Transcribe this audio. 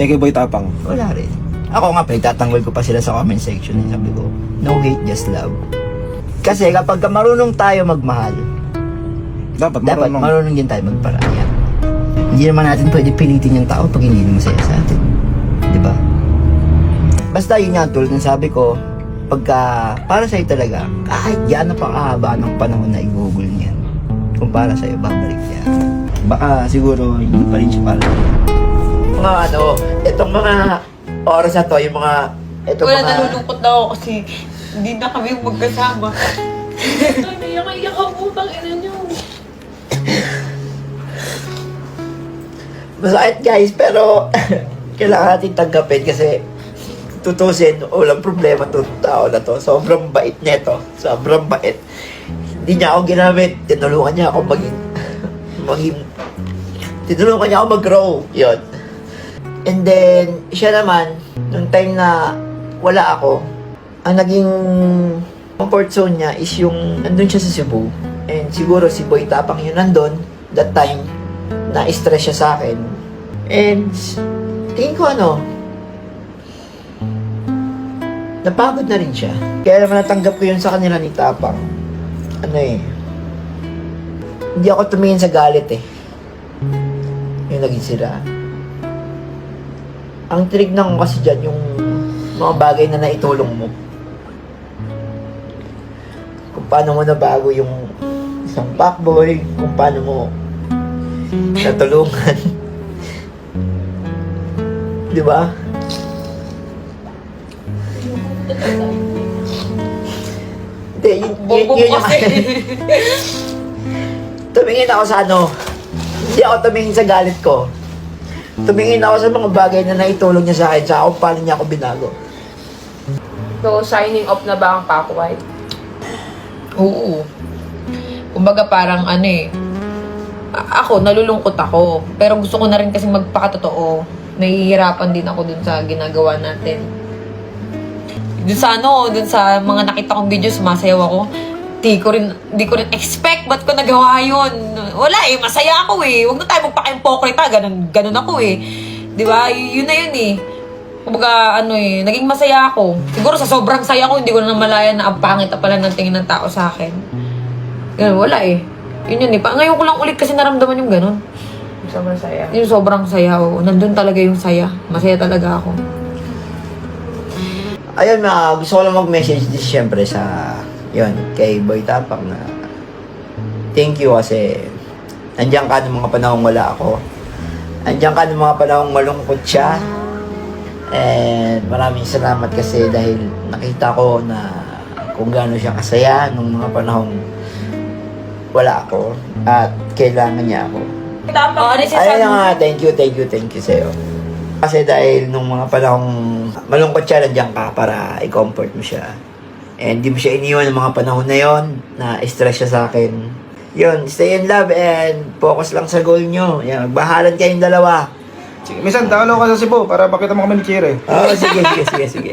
Eh, kay Boy Tapang. Wala rin. Ako nga, pinagtatanggol ko pa sila sa comment section. Sabi ko, no hate, just love. Kasi kapag ka marunong tayo magmahal, Dapat dapat marunong. marunong din tayo magparaya. Hindi naman natin pwede pilitin yung tao pag hindi naman masaya sa atin. Di ba? Basta yun nga, tulad ng sabi ko, pagka para sa'yo talaga, kahit yan na pakahaba ng panahon na i-google niyan, kung para sa'yo, babalik yan. Baka siguro hindi pa rin siya para sa'yo. Mga ano, itong mga oras na to, yung mga, itong Wala, mga... nalulungkot na ako kasi hindi na kami magkasama. Naiyak-iyak ako, pang ina niyo. Masakit guys, pero kailangan natin tanggapin kasi tutusin, walang problema to tao na to. Sobrang bait neto. Sobrang bait. Hindi niya ako ginamit. Tinulungan niya ako maging, maging, tinulungan niya ako mag-grow. Yun. And then, siya naman, nung time na wala ako, ang naging comfort zone niya is yung nandun siya sa Cebu. And siguro si Boy Tapang yun nandun, that time, na-stress siya sa akin. And, tingin ko ano, napagod na rin siya. Kaya naman natanggap ko yun sa kanila ni Tapang. Ano eh, hindi ako tumingin sa galit eh. Yung naging sila. Ang tinignan ko kasi dyan yung mga bagay na naitulong mo. Kung paano mo nabago yung isang fuckboy, kung paano mo natulungan. Di ba? Hindi, yun, yun, yun yung... tumingin ako sa ano, hindi ako tumingin sa galit ko. Tumingin ako sa mga bagay na naitulong niya sa akin, sa kung paano niya ako binago. So, signing off na ba ang Paco White? Oo. Kumbaga parang ano eh, a- ako, nalulungkot ako. Pero gusto ko na rin kasi magpakatotoo. Nahihirapan din ako dun sa ginagawa natin. Dun sa ano, dun sa mga nakita kong video, sumasayaw ako. Di ko rin, di ko rin expect, ba't ko nagawa yun? Wala eh, masaya ako eh. Huwag na tayo magpaka-impokrita, ganun, ganun ako eh. Di ba? Y- yun na yun eh. Kumbaga, ano eh, naging masaya ako. Siguro sa sobrang saya ko, hindi ko na namalayan na ang pangit na pala ng tingin ng tao sa akin. Ganun, wala eh. Yun yun eh. Pa, ngayon ko lang ulit kasi naramdaman yung ganun. Sobrang saya. Yung sobrang saya. Oh. Nandun talaga yung saya. Masaya talaga ako. Ayun, mga gusto ko lang mag-message din siyempre sa, yun, kay Boy Tapang na thank you kasi nandiyan ka ng mga panahong wala ako. Nandiyan ka ng mga panahong malungkot siya. And maraming salamat kasi dahil nakita ko na kung gaano siya kasaya nung mga panahong wala ako at kailangan niya ako. Oh, ano Ayun na nga, thank you, thank you, thank you sa'yo. Kasi dahil nung mga panahong malungkot siya, nandiyan ka para i-comfort mo siya. And di mo siya iniwan ng mga panahon na yon na stress siya sa akin. Yun, stay in love and focus lang sa goal nyo. Yan, magbahalan kayong dalawa. Sige, minsan, dalo ka sa Cebu para pakita mo kami ni Chire. Oo, sige, sige, sige, sige.